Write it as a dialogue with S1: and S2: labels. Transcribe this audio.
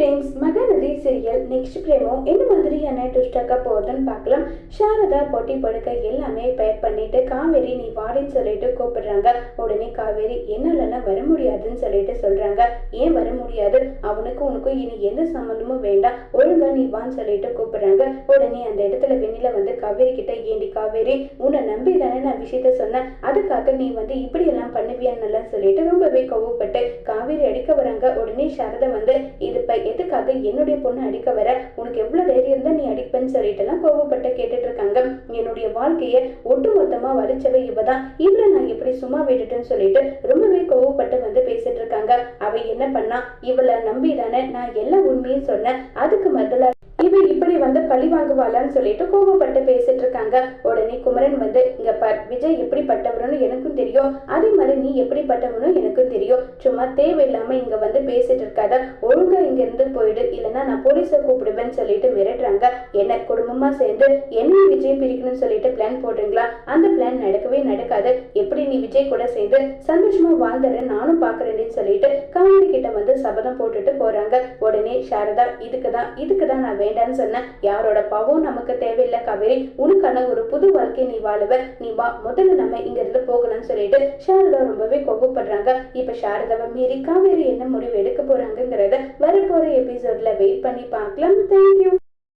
S1: Friends Mahanadhi serial next promo என்ன மாதிரியான ட்விஸ்டாக்க போகுதுன்னு பார்க்கலாம். சாரதா பொட்டி படுக்க எல்லாமே பேக் பண்ணிட்டு காவேரி நீ வாடின்னு சொல்லிட்டு கூப்பிடுறாங்க. உடனே காவேரி என்னாலன்னா வர முடியாதுன்னு சொல்லிட்டு சொல்றாங்க. ஏன் வர முடியாது? அவனுக்கும் உனக்கும் இனி எந்த சம்மந்தமும் வேண்டாம். ஒழுங்கா நீ வான்னு சொல்லிட்டு கூப்பிடுறாங்க. உடனே அந்த இடத்துல வெண்ணில வந்து காவேரி கிட்ட ஏண்டி காவேரி உன்னை நம்பி தானே நான் விஷயத்த சொன்னேன். அதுக்காக நீ வந்து இப்படி எல்லாம் பண்ணுவியான்னு சொல்லிட்டு ரொம்பவே கோவப்பட்டு காவேரி அடிக்க வராங்க. உடனே சாரதா வந்து இது எதுக்காக என்னுடைய பொண்ணை அடிக்க வர? உனக்கு எவ்வளவு தைரியம் தான் நீ அடிப்பேன்னு சொல்லிட்டு எல்லாம் கோவப்பட்டு கேட்டுட்டு இருக்காங்க என்னுடைய வாழ்க்கையை ஒட்டு மொத்தமா வலிச்சவ இவதான். இவளை நான் எப்படி சும்மா விட்டுட்டேன்னு சொல்லிட்டு ரொம்பவே கோவப்பட்டு வந்து பேசிட்டு இருக்காங்க அவ என்ன பண்ணா? இவளை நம்பி தானே நான் எல்லா உண்மையும் சொன்னேன். அதுக்கு பதிலா இவ இப்படி வந்து பழி வாங்குவாளான்னு சொல்லிட்டு கோவப்பட்டு பேசிட்டு இருக்காங்க உடனே குமரன் வந்து இங்க பார் விஜய் எப்படிப்பட்டவருன்னு எனக்கும் தெரியும். அதே மாதிரி நீ எப்படிப்பட்டவனும் எனக்கு தெரியும். சும்மா தேவையில்லாம இங்க வந்து பேசிட்டு இருக்காத. ஒழுங்கா இங்க இருந்து போயிடு. இல்லைன்னா நான் போலீஸை கூப்பிடுவேன்னு சொல்லிட்டு மிரட்டுறாங்க. என்ன குடும்பமா சேர்ந்து என்ன விஜய் பிரிக்கணும்னு சொல்லிட்டு பிளான் போடுறீங்களா? அந்த பிளான் நடக்கவே நடக்காது. எப்படி நீ விஜய் கூட சேர்ந்து சந்தோஷமா வாழ்ந்துறேன் நானும் பாக்குறேன்னு சொல்லிட்டு காவிரி கிட்ட வந்து சபதம் போட்டுட்டு போறாங்க. உடனே சாரதா இதுக்கு தான் இதுக்கு தான் நான் வேண்டாம்னு சொன்னேன். யாரோட பாவம் நமக்கு தேவையில்லை காவேரி. உனக்கான ஒரு புது வாழ்க்கை நீ வாழுவ நீ வா. முதல்ல நம்ம இங்க இருந்து போகலாம்னு சொல்லிட்டு சாரதா ரொம்பவே கோபப்படுறாங்க. இப்ப சாரதாவை மீறி காவேரி என்ன முடிவு எடுக்க போறாங்கிறத வரப்போற எபிசோட்ல வெயிட் பண்ணி பார்க்கலாம். தேங்க்யூ